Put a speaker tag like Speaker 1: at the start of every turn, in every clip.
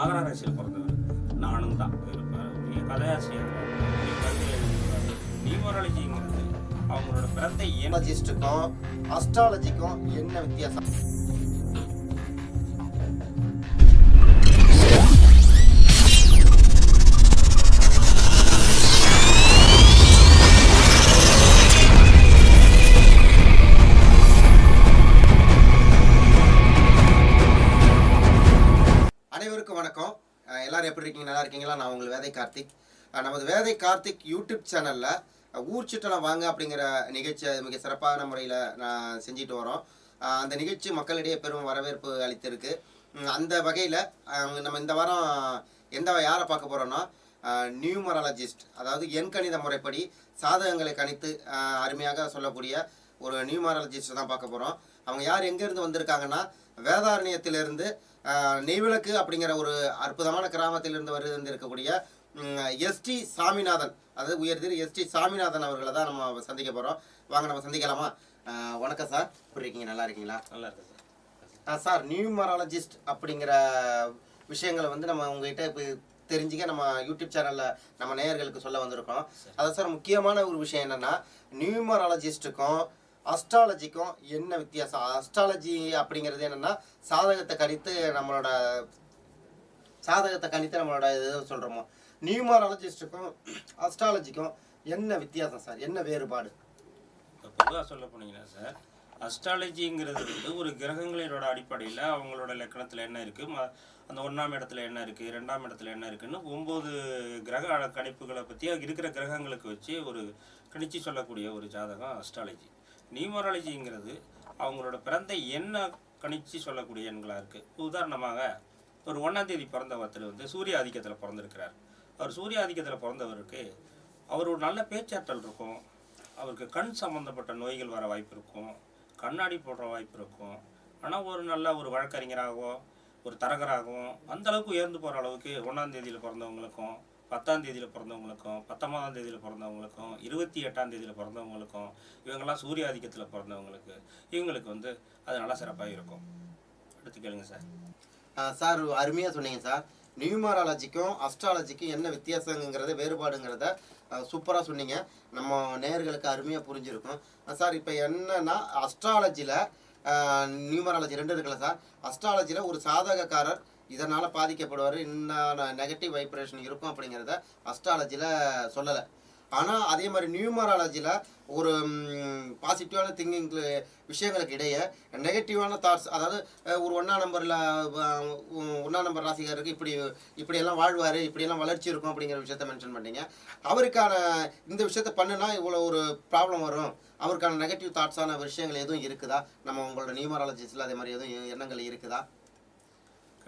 Speaker 1: மகர ராசியில் பிறந்தவர் நானும் தான் இருப்பார் பெரிய கதையாசிரியர் நியூமராலஜிங்கிறது அவங்களோட பிறந்த
Speaker 2: எனர்ஜிஸ்ட்டுக்கும் அஸ்ட்ராலஜிக்கும் என்ன வித்தியாசம்? இருக்கீங்க நல்லா இருக்கீங்களா? நான் உங்கள் வேதை கார்த்திக். நமது வேதை கார்த்திக் யூடியூப் சேனலில் ஊர் சுற்றலாம் வாங்க அப்படிங்கிற நிகழ்ச்சியை மிக சிறப்பான முறையில் நான் செஞ்சுட்டு வரோம். அந்த நிகழ்ச்சி மக்களிடையே பெரும் வரவேற்பு அளித்திருக்கு. அந்த வகையில் நம்ம இந்த வாரம் எந்த யாரை பார்க்க போகிறோம்னா நியூமராலஜிஸ்ட் அதாவது எண்கணித முறைப்படி சாதகங்களை கணித்து அருமையாக சொல்லக்கூடிய ஒரு நியூமராலஜிஸ்ட் தான் பார்க்க போகிறோம் அவங்க யார் எங்கேருந்து வந்திருக்காங்கன்னா வேதாரண்யத்திலிருந்து நெய்விளக்கு அப்படிங்கிற ஒரு அற்புதமான கிராமத்திலிருந்து வருது இருக்கக்கூடிய எஸ்டி சாமிநாதன் அதாவது உயர்திரு எஸ்டி சாமிநாதன் அவர்களை தான் நம்ம சந்திக்க போகிறோம் வாங்க நம்ம சந்திக்கலாமா? வணக்கம் சார். எப்படி இருக்கீங்க? நல்லா இருக்கீங்களா?
Speaker 1: நல்லா இருக்கு சார்.
Speaker 2: ஆ, சார் நியூமராலஜிஸ்ட் அப்படிங்கிற விஷயங்களை வந்து நம்ம உங்ககிட்ட இப்போ தெரிஞ்சுக்க நம்ம யூடியூப் சேனலில் நம்ம நேயர்களுக்கு சொல்ல வந்திருக்கோம். அதான் சார் முக்கியமான ஒரு விஷயம் என்னென்னா நியூமராலஜிஸ்ட்டுக்கும் அஸ்ட்ராலஜிக்கும் என்ன வித்தியாசம்? அஸ்ட்ராலஜி அப்படிங்கிறது என்னென்னா சாதகத்தை கணித்து நம்மளோட சாதகத்தை கணித்து நம்மளோட இது சொல்கிறோமோ நியூமராலஜிஸ்ட்டுக்கும் அஸ்ட்ராலஜிக்கும் என்ன வித்தியாசம் சார்? என்ன வேறுபாடு?
Speaker 1: இப்போ பொதுவாக சொல்ல போனீங்கன்னா சார் அஸ்ட்ராலஜிங்கிறது வந்து ஒரு கிரகங்களோட அடிப்படையில் அவங்களோட லக்கணத்தில் என்ன இருக்குது அந்த ஒன்றாம் இடத்துல என்ன இருக்குது ரெண்டாம் இடத்துல என்ன இருக்குன்னு ஒம்பது கிரக கணிப்புகளை பற்றி இருக்கிற கிரகங்களுக்கு வச்சு ஒரு கணிச்சு சொல்லக்கூடிய ஒரு ஜாதகம் அஸ்ட்ராலஜி நியூமராலஜிங்கிறது அவங்களோட பிறந்த எண்ண கணிச்சு சொல்லக்கூடிய எண்களாக இருக்குது உதாரணமாக ஒரு ஒன்றாம் தேதி பிறந்த ஒருத்தர் வந்து சூரிய ஆதிக்கத்தில் பிறந்திருக்கிறார். அவர் சூரிய ஆதிக்கத்தில் பிறந்தவருக்கு அவர் ஒரு நல்ல பேச்சாற்றல் இருக்கும். அவருக்கு கண் சம்மந்தப்பட்ட நோய்கள் வர வாய்ப்பு இருக்கும். கண்ணாடி போடுற வாய்ப்பு இருக்கும். ஆனால் ஒரு நல்ல ஒரு வழக்கறிஞராகவோ ஒரு தரகராகவும் அந்தளவுக்கு உயர்ந்து போகிற அளவுக்கு ஒன்றாம் தேதியில் பிறந்தவங்களுக்கும் பத்தாம் தேதியில் பிறந்தவங்களுக்கும் பத்தொன்பதாம் தேதியில் பிறந்தவங்களுக்கும் இருபத்தி எட்டாம் தேதியில் பிறந்தவங்களுக்கும் இவங்கெல்லாம் சூரிய ஆதிக்கத்தில் பிறந்தவங்களுக்கு இவங்களுக்கு வந்து அது நல்லா சிறப்பாக இருக்கும். அடுத்து கேளுங்க சார்.
Speaker 2: சார் அருமையாக சொன்னீங்க சார். நியூமராலஜிக்கும் அஸ்ட்ராலஜிக்கும் என்ன வித்தியாசங்கிறத வேறுபாடுங்கிறத சூப்பராக சொன்னீங்க. நம்ம நேயர்களுக்கு அருமையாக புரிஞ்சிருக்கும். சார் இப்போ என்னன்னா அஸ்ட்ராலஜியில் நியூமராலஜி ரெண்டு இருக்குல்ல சார். அஸ்ட்ராலஜியில் ஒரு சாதகக்காரர் இதனால் பாதிக்கப்படுவார். இன்ன நெகட்டிவ் வைப்ரேஷன் இருக்கும் அப்படிங்கிறத அஸ்ட்ராலஜியில் சொல்லலை. ஆனால் அதே மாதிரி நியூமராலஜியில் ஒரு பாசிட்டிவான திங்கிங் விஷயங்களுக்கு இடையே நெகட்டிவான தாட்ஸ் அதாவது ஒரு ஒன்றா நம்பரில் ஒன்றா நம்பர் ராசிகாருக்கு இப்படி இப்படியெல்லாம் வாழ்வார் இப்படியெல்லாம் வளர்ச்சி இருக்கும் அப்படிங்கிற விஷயத்த மென்ஷன் பண்ணீங்க. அவருக்கான இந்த விஷயத்த பண்ணுனா இவ்வளோ ஒரு ப்ராப்ளம் வரும். அவருக்கான நெகட்டிவ் தாட்ஸான விஷயங்கள் எதுவும் இருக்குதா? நம்ம உங்களோட நியூமராலஜிஸில் அதே மாதிரி எதுவும் எண்ணங்கள் இருக்குதா?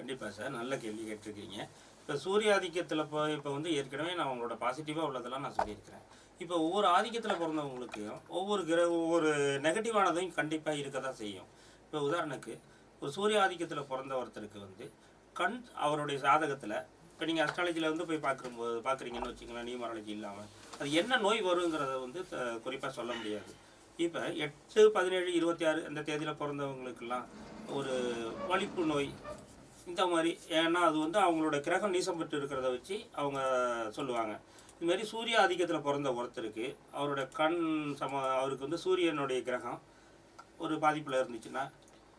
Speaker 1: கண்டிப்பாக சார். நல்ல கேள்வி கேட்டிருக்கீங்க. இப்போ சூரிய ஆதிக்கத்தில் இப்போ இப்போ வந்து ஏற்கனவே நான் உங்களோட பாசிட்டிவாக உள்ளதெல்லாம் நான் சொல்லியிருக்கிறேன். இப்போ ஒவ்வொரு ஆதிக்கத்தில் பிறந்தவங்களுக்கு ஒவ்வொரு கிர ஒவ்வொரு நெகட்டிவானதையும் கண்டிப்பாக இருக்க தான் செய்யும். இப்போ உதாரணத்துக்கு ஒரு சூரிய ஆதிக்கத்தில் பிறந்த ஒருத்தருக்கு வந்து கண் அவருடைய சாதகத்தில் இப்போ நீங்கள் அஸ்ட்ராலஜியில் வந்து போய் பார்க்கும்போது பார்க்குறீங்கன்னு வச்சுங்களேன் நியூமராலஜி இல்லாமல் அது என்ன நோய் வருங்கிறத வந்து குறிப்பாக சொல்ல முடியாது. இப்போ எட்டு பதினேழு இருபத்தி ஆறு அந்த தேதியில் பிறந்தவங்களுக்கெல்லாம் ஒரு வலிப்பு நோய் இந்த மாதிரி. ஏன்னா அது வந்து அவங்களோட கிரகம் நீசம் பெற்று இருக்கிறத வச்சு அவங்க சொல்லுவாங்க. இதுமாரி சூரிய ஆதிக்கத்தில் பிறந்த ஒருத்தருக்கு அவரோட கண் சம அவருக்கு வந்து சூரியனுடைய கிரகம் ஒரு பாதிப்பில் இருந்துச்சுன்னா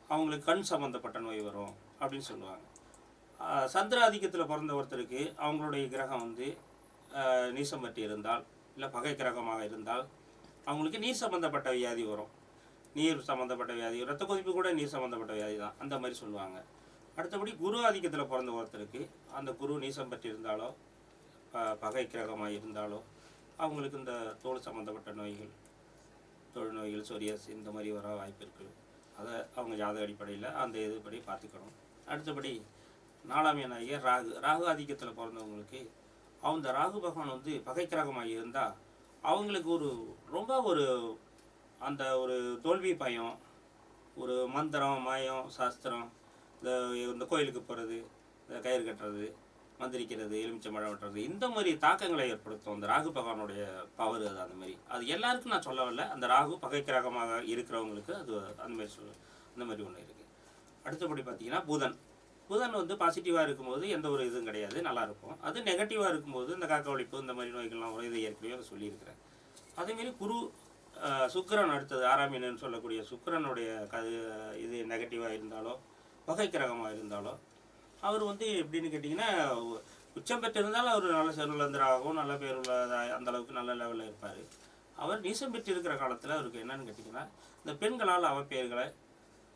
Speaker 1: அவங்களுக்கு கண் சம்மந்தப்பட்ட நோய் வரும் அப்படின்னு சொல்லுவாங்க. சந்திர ஆதிக்கத்தில் பிறந்த ஒருத்தருக்கு அவங்களுடைய கிரகம் வந்து நீசம் பற்றி இருந்தால் இல்லை பகை கிரகமாக இருந்தால் அவங்களுக்கு நீர் சம்மந்தப்பட்ட வியாதி வரும். நீர் சம்மந்தப்பட்ட வியாதி ரத்த கொதிப்பு கூட நீர் சம்மந்தப்பட்ட வியாதி தான். அந்த மாதிரி சொல்லுவாங்க. அடுத்தபடி குரு ஆதிக்கத்தில் பிறந்த ஒருத்தருக்கு அந்த குரு நீசம் பெற்று இருந்தாலோ ப- பகை கிரகமாக இருந்தாலோ அவங்களுக்கு இந்த தோல் சம்மந்தப்பட்ட நோய்கள் தொழு நோய்கள் சொரியாஸ் இந்த மாதிரி வர வாய்ப்பு இருக்குது அதை அவங்க ஜாதக அடிப்படையில் அந்த இதுபடி பார்த்துக்கணும். அடுத்தபடி நாலாம் எண்ணாகிய ராகு. ராகு ஆதிக்கத்தில் பிறந்தவங்களுக்கு அந்த ராகு பகவான் வந்து பகை கிரகமாக இருந்தால் அவங்களுக்கு ஒரு ரொம்ப ஒரு அந்த ஒரு தோல்வி பயம் ஒரு மந்திரம் மாயம் சாஸ்திரம் இந்த இந்த கோயிலுக்கு போகிறது இந்த கயிறு கட்டுறது மந்திரிக்கிறது எலுமிச்சை மழை வெட்டுறது இந்த மாதிரி தாக்கங்களை ஏற்படுத்தும் அந்த ராகு பகவானுடைய பவர் அது அந்த மாதிரி. அது எல்லாருக்கும் நான் சொல்ல வரல அந்த ராகு பகை கிரகமாக இருக்கிறவங்களுக்கு அது அந்த மாதிரி சொல் அந்த மாதிரி ஒன்று இருக்குது அடுத்தபடி பார்த்தீங்கன்னா புதன். புதன் வந்து பாசிட்டிவாக இருக்கும்போது எந்த ஒரு இதுவும் கிடையாது. நல்லா இருக்கும். அது நெகட்டிவாக இருக்கும்போது இந்த காக்க ஒழிப்பு இந்த மாதிரி நோய்கள்லாம் வரும். இதை ஏற்கனவே அதை சொல்லியிருக்கிறேன். அதேமாரி குரு சுக்கரன் அடுத்தது ஆறாம் சொல்லக்கூடிய சுக்கரனுடைய கது இது நெகட்டிவாக இருந்தாலோ வகை கிரகமாக இருந்தாலும் அவர் வந்து எப்படின்னு கேட்டிங்கன்னா உச்சம் பெற்றிருந்தாலும் அவர் நல்ல செருளந்தராகவும் நல்ல பேர் உள்ளதாக அந்த அளவுக்கு நல்ல லெவலில் இருப்பார். அவர் நீசம் பெற்று இருக்கிற காலத்தில் அவருக்கு என்னன்னு கேட்டிங்கன்னா இந்த பெண்களால் அவப்பெயர்களை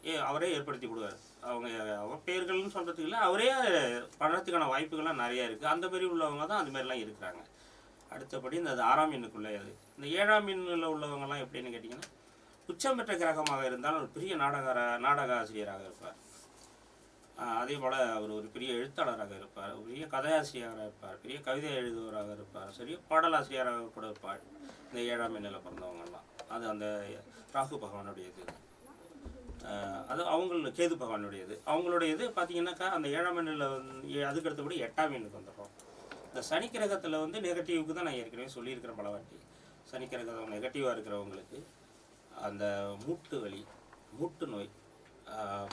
Speaker 1: ஏ அவரே ஏற்படுத்தி கொடுவார் அவங்க அவப்பெயர்கள்னு சொல்கிறதுக்கு இல்லை அவரே படுறதுக்கான வாய்ப்புகள்லாம் நிறையா இருக்குது அந்த மாதிரி உள்ளவங்க தான் அந்த மாதிரிலாம் இருக்கிறாங்க. அடுத்தபடி இந்த ஆறாம் எண்ணுக்குள்ளே அது. இந்த ஏழாம் எண்ணில் உள்ளவங்கலாம் எப்படின்னு கேட்டிங்கன்னா உச்சம் பெற்ற கிரகமாக இருந்தாலும் ஒரு பெரிய நாடக நாடக ஆசிரியராக இருப்பார். அதே போல் அவர் ஒரு பெரிய எழுத்தாளராக இருப்பார் ஒரு பெரிய கதையாசிரியராக இருப்பார் பெரிய கவிதை எழுதுவராக இருப்பார் சரி பாடலாசிரியராக கூட இருப்பார். இந்த ஏழாம் எண்ணில் பிறந்தவங்கெல்லாம் அது அந்த ராகு பகவானுடையது. இது அது அவங்கள கேது பகவானுடையது. அவங்களுடைய இது பார்த்தீங்கன்னாக்கா அந்த ஏழாம் எண்ணில் வந்து அதுக்கடுத்த கூட எட்டாம் எண்ணுக்கு வந்துடுறோம் இந்த சனி கிரகத்தில் வந்து நெகட்டிவ்க்கு தான் நான் ஏற்கனவே சொல்லியிருக்கிறேன் பல வாட்டி. சனி கிரகம் நெகட்டிவாக இருக்கிறவங்களுக்கு அந்த மூட்டு வலி மூட்டு நோய்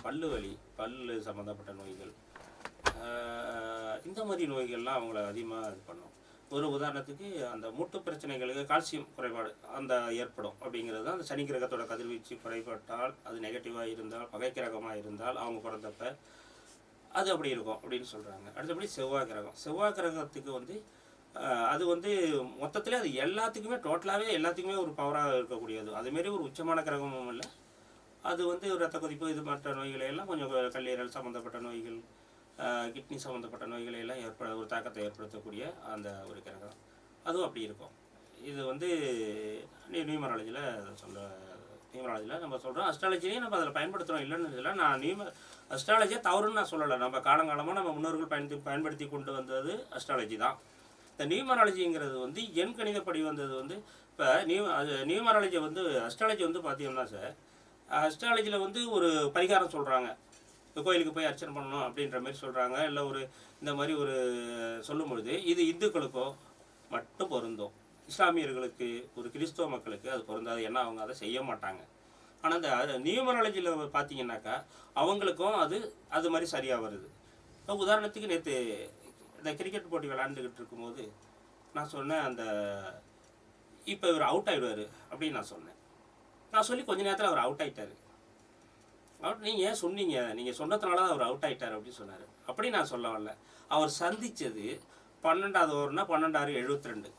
Speaker 1: பல்லு வலி பல்லு சம்மந்தப்பட்ட நோய்கள். இந்த மாதிரி நோய்கள்லாம் அவங்கள அதிகமாக இது பண்ணும். ஒரு உதாரணத்துக்கு அந்த மூட்டு பிரச்சனைகளுக்கு கால்சியம் குறைபாடு அந்த ஏற்படும் அப்படிங்கிறது தான். அந்த சனி கிரகத்தோட கதிர்வீச்சு குறைபட்டால் அது நெகட்டிவாக இருந்தால் பகை கிரகமாக இருந்தால் அவங்க பிறந்தப்ப அது அப்படி இருக்கும் அப்படின்னு சொல்கிறாங்க அடுத்தபடி செவ்வாய் கிரகம். செவ்வாய் கிரகத்துக்கு வந்து அது வந்து மொத்தத்தில் அது எல்லாத்துக்குமே டோட்டலாகவே எல்லாத்துக்குமே ஒரு பவராக இருக்கக்கூடியது. அதுமாரி ஒரு உச்சமான கிரகமும் இல்லை. அது வந்து ரத்த கொதிப்பு இது மற்ற நோய்களை எல்லாம் கொஞ்சம் கல்லீரல் சம்மந்தப்பட்ட நோய்கள் கிட்னி சம்மந்தப்பட்ட நோய்களை எல்லாம் ஏற்பட ஒரு தாக்கத்தை ஏற்படுத்தக்கூடிய அந்த ஒரு கிரகம். அதுவும் அப்படி இருக்கும். இது வந்து நியூமராலஜியில் சொல்ல நியூமராலஜியில் நம்ம சொல்கிறோம் அஸ்ட்ராலஜிலையும் நம்ம அதில் பயன்படுத்துகிறோம் இல்லைன்னு இல்லை நான் நியூம அஸ்ட்ராலஜியை தவறுன்னு நான் சொல்லலை. நம்ம காலங்காலமாக நம்ம முன்னோர்கள் பயன்படுத்தி பயன்படுத்தி கொண்டு வந்தது அஸ்ட்ராலஜி தான். இந்த நியூமராலஜிங்கிறது வந்து எண் கணிதப்படி வந்தது வந்து இப்போ நியூ அது நியூமராலஜி வந்து அஸ்ட்ராலஜி வந்து பார்த்தீங்கன்னா சார் அஸ்ட்ராலஜியில் வந்து ஒரு பரிகாரம் சொல்கிறாங்க கோயிலுக்கு போய் அர்ச்சனை பண்ணணும் அப்படின்ற மாதிரி சொல்கிறாங்க இல்லை ஒரு இந்த மாதிரி ஒரு சொல்லும் பொழுது இது இந்துக்களுக்கோ மட்டும் பொருந்தும். இஸ்லாமியர்களுக்கு ஒரு கிறிஸ்தவ மக்களுக்கு அது பொருந்தாது. ஏன்னா அவங்க அதை செய்ய மாட்டாங்க. ஆனால் இந்த நியூமராலஜியில் பார்த்தீங்கன்னாக்கா அவங்களுக்கும் அது அது மாதிரி சரியாக வருது. இப்போ உதாரணத்துக்கு நேற்று இந்த கிரிக்கெட் போட்டி விளாண்டுக்கிட்டு இருக்கும்போது நான் சொன்னேன் அந்த இப்போ இவர் அவுட் ஆகிடுவார் அப்படின்னு நான் சொன்னேன். நான் சொல்லி கொஞ்ச நேரத்தில் அவர் அவுட் ஆகிட்டாரு அவுட் நீங்கள் ஏன் சொன்னீங்க? நீங்கள் சொன்னதுனால தான் அவர் அவுட் ஆகிட்டார் அப்படின்னு சொன்னார். அப்படி நான் சொல்ல வரல. அவர் சந்தித்தது பன்னெண்டாவது ஓவர்னா பன்னெண்டாறு எழுபத்தி ரெண்டு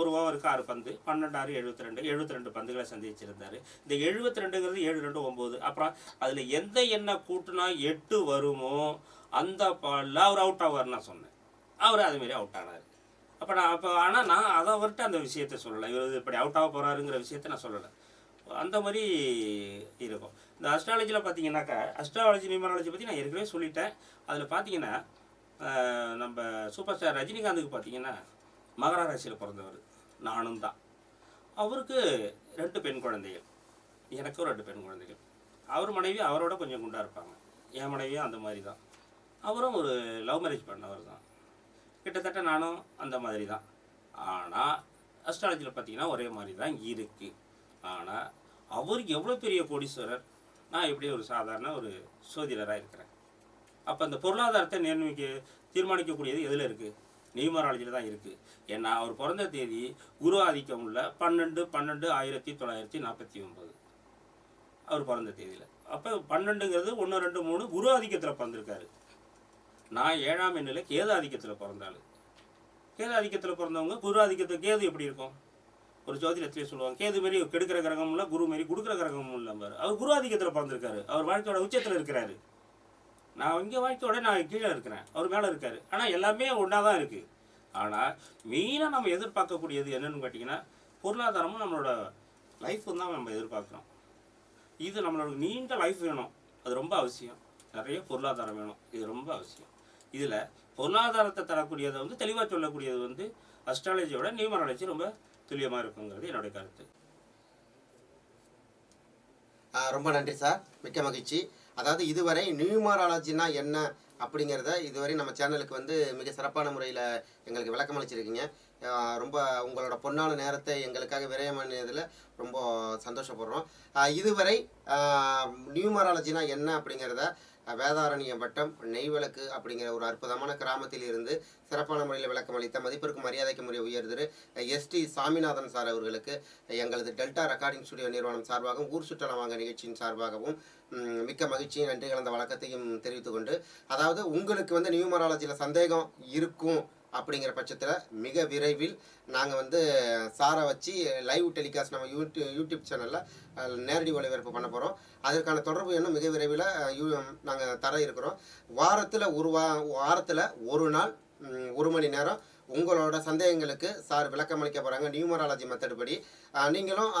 Speaker 1: ஒரு ஓவருக்கு ஆறு பந்து பன்னெண்டாறு எழுபத்தி ரெண்டு எழுபத்தி ரெண்டு பந்துகளை சந்திச்சிருந்தார். இந்த எழுபத்தி ரெண்டுங்கிறது ஏழு ரெண்டு ஒம்பது அப்புறம் அதில் எந்த எண்ணெய் கூட்டினா எட்டு வருமோ அந்த பாலில் அவர் அவுட் ஆவார் நான் சொன்னேன். அவர் அதுமாரி அவுட் ஆனார். அப்போ நான் அப்போ ஆனால் நான் அதை அவர்கிட்ட அந்த விஷயத்த சொல்லலை. இவர் இப்படி அவுட் ஆக போகிறாருங்கிற விஷயத்தை நான் சொல்லலை. அந்த மாதிரி இருக்கும். இந்த அஸ்ட்ராலஜியில் பார்த்தீங்கன்னாக்கா அஸ்ட்ராலஜி நியூமராலஜி பற்றி நான் ஏற்கனவே சொல்லிட்டேன். அதில் பார்த்தீங்கன்னா நம்ம சூப்பர் ஸ்டார் ரஜினிகாந்துக்கு பார்த்தீங்கன்னா மகர ராசியில் பிறந்தவர். நானும் தான். அவருக்கு ரெண்டு பெண் குழந்தைகள். எனக்கும் ரெண்டு பெண் குழந்தைகள். அவர் மனைவி அவரோட கொஞ்சம் குண்டாக இருப்பாங்க. என் மனைவியும் அந்த மாதிரி தான். அவரும் ஒரு லவ் மேரேஜ் பண்ணவர் தான். கிட்டத்தட்ட நானும் அந்த மாதிரி தான். ஆனால் அஸ்ட்ராலஜியில் பார்த்தீங்கன்னா ஒரே மாதிரி தான் இருக்குது ஆனால் அவர் எவ்வளோ பெரிய கோடீஸ்வரர்? நான் எப்படி ஒரு சாதாரண ஒரு சோதிடராக இருக்கிறேன். அப்போ அந்த பொருளாதாரத்தை நிர்ணயிக்க தீர்மானிக்கக்கூடியது எதில் இருக்குது நியூமராலஜியில் தான் இருக்குது ஏன்னா அவர் பிறந்த தேதி குரு ஆதிக்கம் உள்ள பன்னெண்டு பன்னெண்டு ஆயிரத்தி தொள்ளாயிரத்தி நாற்பத்தி ஒம்பது அவர் பிறந்த தேதியில். அப்போ பன்னெண்டுங்கிறது ஒன்று ரெண்டு மூணு குரு ஆதிக்கத்தில் பிறந்திருக்காரு. நான் ஏழாம் எண்ணில் கேது ஆதிக்கத்தில் பிறந்தாள். கேது ஆதிக்கத்தில் பிறந்தவங்க குரு ஆதிக்கத்தில் கேது எப்படி இருக்கும்? ஒரு ஜோதிடத்திலே சொல்லுவாங்க. கேது மாரி கெடுக்கிற கிரகமும் இல்லை குரு மாரி கொடுக்குற கிரகமும் இல்லை பாரு. அவர் குரு ஆதிக்கத்தில் பிறந்திருக்காரு. அவர் வாழ்க்கையோட உச்சத்தில் இருக்கிறாரு. நான் இங்கே வாழ்க்கையோட நான் கீழே இருக்கிறேன். அவர் மேலே இருக்காரு. ஆனால் எல்லாமே ஒன்றா தான் இருக்குது ஆனால் மெயினாக நம்ம எதிர்பார்க்கக்கூடியது என்னென்னு கேட்டிங்கன்னா பொருளாதாரமும் நம்மளோட லைஃப்பும் தான் நம்ம எதிர்பார்க்குறோம். இது நம்மளோட நீண்ட லைஃப் வேணும். அது ரொம்ப அவசியம். நிறைய பொருளாதாரம் வேணும். இது ரொம்ப அவசியம். இதில் பொருளாதாரத்தை தரக்கூடியதை வந்து தெளிவாக சொல்லக்கூடியது வந்து அஸ்ட்ராலஜியோட நியூமராலஜி ரொம்ப துல்லியமாக இருக்குங்கிறது என்னுடைய கருத்து.
Speaker 2: ரொம்ப நன்றி சார். மிக்க மகிழ்ச்சி. அதாவது இதுவரை நியூமராலஜினா என்ன அப்படிங்கிறத இதுவரை நம்ம சேனலுக்கு வந்து மிக சிறப்பான முறையில் எங்களுக்கு விளக்கம் அளிச்சிருக்கீங்க. ரொம்ப உங்களோட பொன்னான நேரத்தை எங்களுக்காக விரயமானதில் ரொம்ப சந்தோஷப்படுறோம். இதுவரை நியூமராலஜினா என்ன அப்படிங்கிறத வேதாரண்யம் வட்டம் நெய்விளக்கு அப்படிங்கிற ஒரு அற்புதமான கிராமத்தில் இருந்து சிறப்பான முறையில் விளக்கம் அளித்த மதிப்பிற்கு மரியாதைக்கு முறைய உயர்திரு எஸ்டி சாமிநாதன் சார் அவர்களுக்கு எங்களது டெல்டா ரெக்கார்டிங் ஸ்டுடியோ நிறுவனம் சார்பாகவும் ஊர் சுற்றுலா வாங்க நிகழ்ச்சியின் சார்பாகவும் மிக்க மகிழ்ச்சியும் நன்றி கலந்த வழக்கத்தையும் தெரிவித்துக்கொண்டு அதாவது உங்களுக்கு வந்து நியூமராலஜியில் சந்தேகம் இருக்கும் அப்படிங்கிற பட்சத்தில் மிக விரைவில் நாங்கள் வந்து சாரை வச்சு லைவ் டெலிகாஸ்ட் நம்ம யூடியூப் யூடியூப் சேனலில் நேரடி ஒளிபரப்பு பண்ண போகிறோம் அதற்கான தொடர்பு இன்னும் மிக விரைவில் நாங்கள் தர இருக்கிறோம். வாரத்தில் ஒரு வா வாரத்தில் ஒரு நாள் ஒரு மணி நேரம் உங்களோட சந்தேகங்களுக்கு சார் விளக்கம் அளிக்க போகிறாங்க நியூமராலஜி மெத்தட் படி. நீங்களும்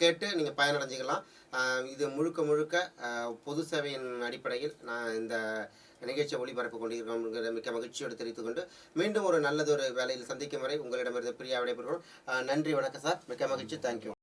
Speaker 2: கேட்டு நீங்கள் பயனடைஞ்சிக்கலாம். இது முழுக்க முழுக்க பொது சேவையின் அடிப்படையில் நான் இந்த நிகழ்ச்சியை ஒளிபரப்பு கொண்டிருக்கிறோம் மிக்க மகிழ்ச்சியோடு தெரிவித்துக் கொண்டு மீண்டும் ஒரு நல்லதொரு வேலையில் சந்திக்கும் வரை உங்களிடமிருந்து பிரியா விடைபெறுகிறோம். நன்றி வணக்கம் சார். மிக்க மகிழ்ச்சி. தேங்க்யூ